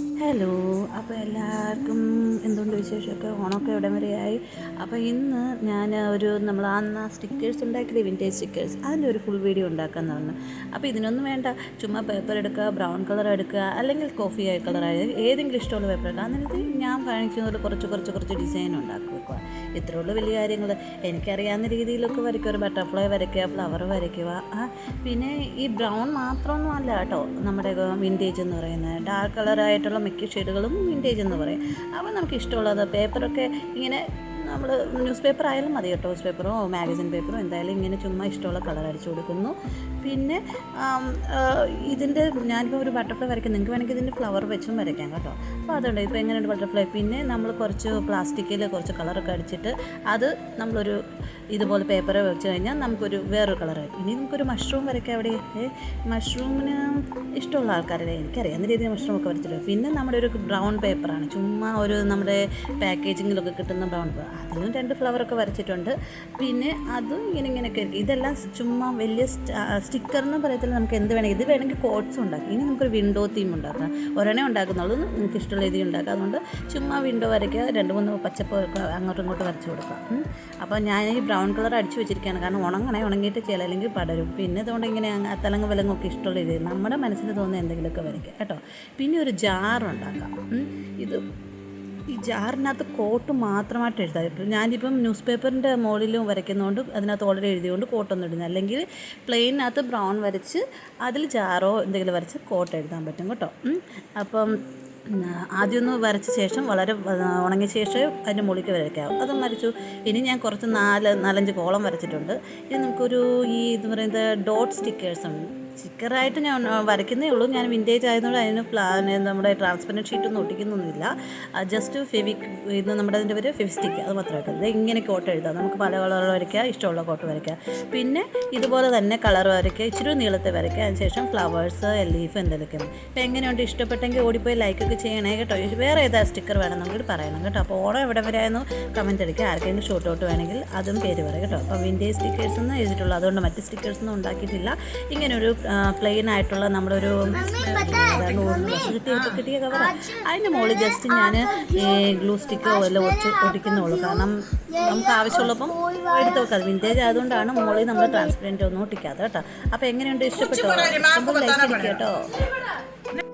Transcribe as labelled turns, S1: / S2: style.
S1: Bye. Hello അപ്പോൾ എല്ലാവർക്കും എന്തുകൊണ്ട് വിശേഷമൊക്കെ? ഓണമൊക്കെ ഇവിടം വരെയായി? അപ്പോൾ ഇന്ന് ഞാൻ ഒരു നമ്മൾ അന്ന് സ്റ്റിക്കേഴ്സ് ഉണ്ടാക്കിയില്ലേ വിന്റേജ് സ്റ്റിക്കേഴ്സ് അതിന്റെ ഒരു ഫുൾ വീഡിയോ ഉണ്ടാക്കാമെന്ന് പറഞ്ഞു അപ്പോൾ ഇതിനൊന്നും വേണ്ട. ചുമ്മാ പേപ്പർ എടുക്കുക ബ്രൗൺ കളർ എടുക്കുക അല്ലെങ്കിൽ കോഫി കളർ ഏതെങ്കിലും ഇഷ്ടമുള്ള പേപ്പർ എടുക്കുക. എന്നിട്ട് ഞാൻ കാണിക്കുന്നതിൽ കുറച്ച് കുറച്ച് കുറച്ച് ഡിസൈൻ ഉണ്ടാക്കി വെക്കുക. ഇത്രേ ഉള്ളൂ വലിയ കാര്യങ്ങൾ എനിക്കറിയാവുന്ന രീതിയിലൊക്കെ വരയ്ക്കുക. ഒരു ബട്ടർഫ്ലൈ വരയ്ക്കുക ഫ്ലവർ വരയ്ക്കുക. പിന്നെ ഈ ബ്രൗൺ മാത്രമൊന്നും അല്ല കേട്ടോ. നമ്മുടെ വിന്റേജ് എന്ന് പറയുന്നത് ഡാർക്ക് കളറായിട്ടുള്ള മിക്ക ഷെയ്ഡുകളും വിന്റേജ് എന്ന് പറയും. അപ്പോൾ നമുക്ക് ഇഷ്ടമുള്ളത് പേപ്പറൊക്കെ ഇങ്ങനെ നമ്മൾ ന്യൂസ് പേപ്പർ ആയാലും മതി കേട്ടോ. ന്യൂസ് പേപ്പറോ മാഗസിൻ പേപ്പറോ എന്തായാലും ഇങ്ങനെ ചുമ്മാ ഇഷ്ടമുള്ള കളർ അടിച്ചു കൊടുക്കുന്നു. പിന്നെ ഇതിന്റെ ഞാനിപ്പോൾ ഒരു ബട്ടർഫ്ലൈ വരയ്ക്കും. നിങ്ങൾക്ക് വേണമെങ്കിൽ ഇതിന്റെ ഫ്ലവർ വെച്ചും വരയ്ക്കാം കേട്ടോ. അപ്പോൾ അതുണ്ട്. ഇപ്പോൾ എങ്ങനെയുണ്ട് ബട്ടർഫ്ലൈ പിന്നെ നമ്മൾ കുറച്ച് പ്ലാസ്റ്റിക്കിൽ കുറച്ച് കളറൊക്കെ അടിച്ചിട്ട് അത് നമ്മളൊരു ഇതുപോലെ പേപ്പർ വെച്ച് കഴിഞ്ഞാൽ നമുക്കൊരു വേറൊരു കളറായി ഇനി നമുക്കൊരു മഷ്റൂം വരയ്ക്കാം അവിടെ മഷ്റൂമിന് ഇഷ്ടമുള്ള ആൾക്കാരല്ലേ എനിക്കറിയാവുന്ന രീതിയിൽ മഷ്റൂം ഒക്കെ വരച്ചിട്ടുണ്ട് പിന്നെ നമ്മുടെ ഒരു ബ്രൗൺ പേപ്പറാണ് ചുമ്മാ ഒരു നമ്മുടെ പാക്കേജിങ്ങിലൊക്കെ കിട്ടുന്ന ബ്രൗൺ പേപ്പർ അതിനും രണ്ട് ഫ്ലവറൊക്കെ വരച്ചിട്ടുണ്ട്. പിന്നെ അതും ഇങ്ങനെ ഇങ്ങനെയൊക്കെ ഇതെല്ലാം ചുമ്മാ വലിയ സ്റ്റിക്കർ എന്ന് പറയത്തില്ല. നമുക്ക് എന്ത് വേണമെങ്കിൽ ഇത് വേണമെങ്കിൽ കോട്ട്സ് ഉണ്ടാക്കാം. ഇനി നമുക്കൊരു വിൻഡോ തീം ഉണ്ടാക്കാം. ഒരെണ്ണേ ഉണ്ടാക്കുന്നുള്ളൂ. നിങ്ങൾക്ക് ഇഷ്ടമുള്ള രീതി ഉണ്ടാക്കാം. അതുകൊണ്ട് ചുമ്മാ വിൻഡോ വരയ്ക്കുക. രണ്ട് മൂന്ന് പച്ചപ്പൊക്കെ അങ്ങോട്ടും ഇങ്ങോട്ടും വരച്ച് കൊടുക്കാം അപ്പോൾ ഞാൻ ഈ ബ്രൗൺ കളർ അടിച്ചു വെച്ചിരിക്കുകയാണ്. കാരണം ഉണങ്ങണേ ഉണങ്ങിയിട്ട് ചിലല്ലെങ്കിൽ പടരും. പിന്നെ ഇതുകൊണ്ട് ഇങ്ങനെ അങ്ങ് തലങ്ങ് വിലങ്ങൊക്കെ ഇഷ്ടമുള്ള രീതി നമ്മുടെ മനസ്സിന് തോന്നുന്ന എന്തെങ്കിലുമൊക്കെ വരയ്ക്കുക കേട്ടോ? പിന്നെ ഒരു ജാർ ഉണ്ടാക്കാം. ഇത് ഈ ജാറിനകത്ത് കോട്ട് മാത്രമായിട്ട് എഴുതാം. ഇപ്പം ഞാനിപ്പം ന്യൂസ് പേപ്പറിന്റെ മുകളിലും വരയ്ക്കുന്നതുകൊണ്ട് അതിനകത്ത് ഓൾറെഡി എഴുതിയതുകൊണ്ട് കോട്ടൊന്നും ഇടുന്നത് അല്ലെങ്കിൽ പ്ലെയിനകത്ത് ബ്രൗൺ വരച്ച് അതിൽ ജാറോ എന്തെങ്കിലും വരച്ച് കോട്ട് എഴുതാൻ പറ്റും. കേട്ടോ? അപ്പം ഉം, ആദ്യം ഒന്ന് വരച്ച ശേഷം വളരെ ഉണങ്ങിയ ശേഷം അതിന്റെ മുകളിലേക്ക് വരയ്ക്കാം. അതും വരച്ചു. ഇനി ഞാൻ കുറച്ച് നാല് നാലഞ്ച് കോളം വരച്ചിട്ടുണ്ട്. ഇനി നമുക്കൊരു ഈ ഇത് പറയുന്നത് ഡോട്ട് സ്റ്റിക്കേഴ്സ് ഉണ്ട്. സ്റ്റിക്കറായിട്ട് ഞാൻ വരയ്ക്കുന്നേ ഉള്ളൂ. ഞാൻ വിന്റേജ് ആയതുകൊണ്ട് അതിന് പ്ലാ നമ്മുടെ ട്രാൻസ്പെറന്റ് ഷീറ്റൊന്നും ഒട്ടിക്കുന്നൊന്നുമില്ല. ജസ്റ്റ് ഫെവിക് ഇന്ന് നമ്മുടെ അതിന്റെ പേര് ഫെവിസ്റ്റിക്ക് അത് മാത്രമായിട്ട് വെക്കുന്നത് ഇങ്ങനെ കോട്ട് എഴുതാം. നമുക്ക് പല കളർ വരയ്ക്കുക ഇഷ്ടമുള്ള കോട്ട് വരയ്ക്കുക പിന്നെ ഇതുപോലെ തന്നെ കളർ വരയ്ക്കുക ഇച്ചിരി നീളത്തെ വരയ്ക്കുക അതിന് ശേഷം ഫ്ലവേഴ്സ് ലീഫ് എന്തെങ്കിലും ഇപ്പം എങ്ങനെയുണ്ട്? ഇഷ്ടപ്പെട്ടെങ്കിൽ ഓടിപ്പോയി ലൈക്കൊക്കെ ചെയ്യണേ കേട്ടോ. വേറെ ഏതാ സ്റ്റിക്കർ വേണം നമുക്ക് പറയണം കേട്ടോ. അപ്പോൾ ഓണം എവിടെ വരെ ആയിരുന്നു കമന്റ് അടിക്കുക. ആർക്കെങ്കിലും ഷോട്ട് ഔട്ട് വേണമെങ്കിൽ അതും പേര് പറയാം കേട്ടോ. അപ്പോൾ വിൻഡേജ് സ്റ്റിക്കേഴ്സ് എന്ന് എഴുതിയിട്ടുള്ളൂ. അതുകൊണ്ട് മറ്റ് സ്റ്റിക്കേഴ്സ് ഒന്നും ഉണ്ടാക്കിയിട്ടില്ല. ഇങ്ങനൊരു പ്ലെയിൻ ആയിട്ടുള്ള നമ്മുടെ ഒരു കിട്ടിയ കിട്ടിയ കവർ അതിന്റെ മുകളിൽ ജസ്റ്റ് ഞാൻ ഗ്ലൂ സ്റ്റിക്കോ എല്ലാം ഒച്ച ഒട്ടിക്കുന്നുള്ളൂ കാരണം നമുക്ക് ആവശ്യമുള്ളപ്പം എടുത്ത് വെക്കാം വിന്റേജ് ആയതുകൊണ്ടാണ് മുകളിൽ നമ്മൾ ട്രാൻസ്പെറന്റ് ഒന്നും ഒട്ടിക്കാതെ കേട്ടോ അപ്പോൾ എങ്ങനെയുണ്ട് ഇഷ്ടപ്പെട്ടോ ലൈക്ക് കേട്ടോ